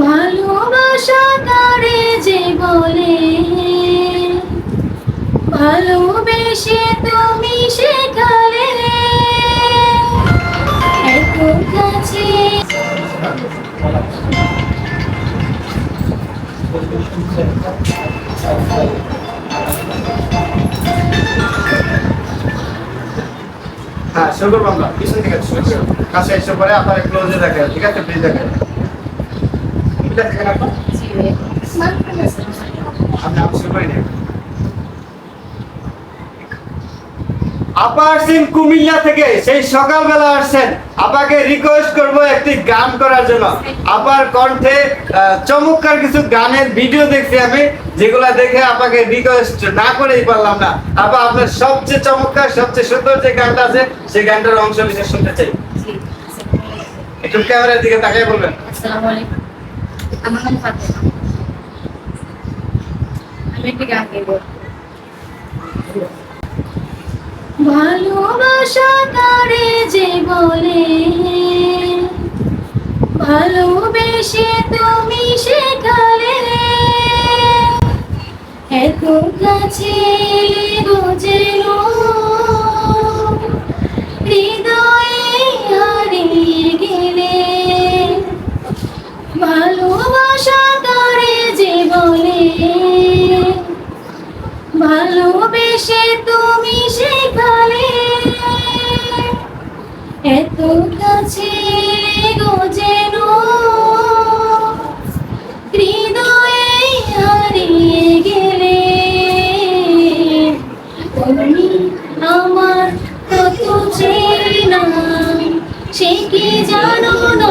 ভালোবাসা কারে যে বলে। ভালোবেসে তুমি শেখালে। এত কাছে। হ্যাঁ শুরু করব থেকে শুরু করব কাছে এসে পরে আপনার ক্লোজে দেখেন, ঠিক আছে? প্লিজ দেখেন। আপনি আপনি নিন। আপা আসছেন কুমিল্লা থেকে সেই সকালবেলা আসছেন। আপাকে রিকোয়েস্ট করব একটি গান করার জন্য। আপার কণ্ঠে চমৎকার কিছু গানের ভিডিও দেখছি আমি যেগুলা দেখে আপাকে রিকোয়েস্ট না করেই পারলাম না। আপা আপনার সবচেয়ে চমৎকার সবচেয়ে সুন্দর যে গানটা আছে সেই গানটার অংশ বিশেষ শুনতে চাই। একটু ক্যামেরার দিকে তাকিয়ে বলবেন। আসসালামু আলাইকুম। আমার নাম ভালোবাসা কারে যে বলে ভালোবেসে তুমি শেখালে এত কাছে ভালোবাসা করে বলে ভালোবেসে তুমি শেখালে এত কাছে গো যেন। হৃদয়ে গেলে। তুমি আমার কত চেনা, সে কি জানো না?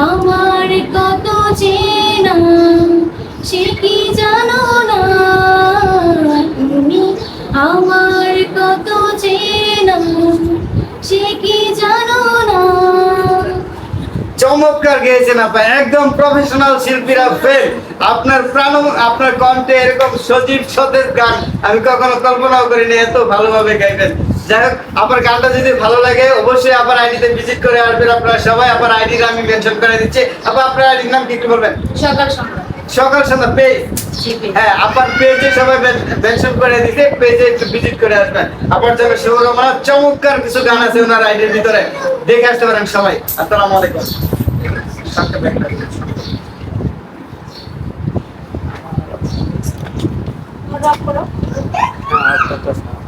আমার কত চেনা, সে কি জানো না? তুমি আমার কত চেনা, সে কি জানো না? চমৎকার গেয়েছেন আপা একদম প্রফেশনাল শিল্পীরা ফেল আপনার প্রাণ, আপনার কণ্ঠে এরকম সজীব সতেজ গান আমি কখনো কল্পনাও করিনি, এত ভালোভাবে গাইবেন। যাই হোক আপনার গানটা যদি ভালো লাগে অবশ্যই আমার আইডিতে ভিজিট করে আসবেন আপনারা সবাই। আমার আইডি আমি মেনশন করে দিচ্ছি। আবার আপনার আইডির নাম কি বলবেন? সকাল সন্ধ্যা। সকাল সন্ধ্যা পেজ। হ্যাঁ আপনার পেজে সবাই মেনশন করে দিতে পেজে একটু ভিজিট করে আসবেন। আপনার জন্য সৌরমা চমৎকার কিছু গান আছে ওনার আইডির ভিতরে। দেখে আসতে পারেন সবাই। আসসালামু আলাইকুম। ড্রপ করো হ্যাঁ, আচ্ছা, আচ্ছা।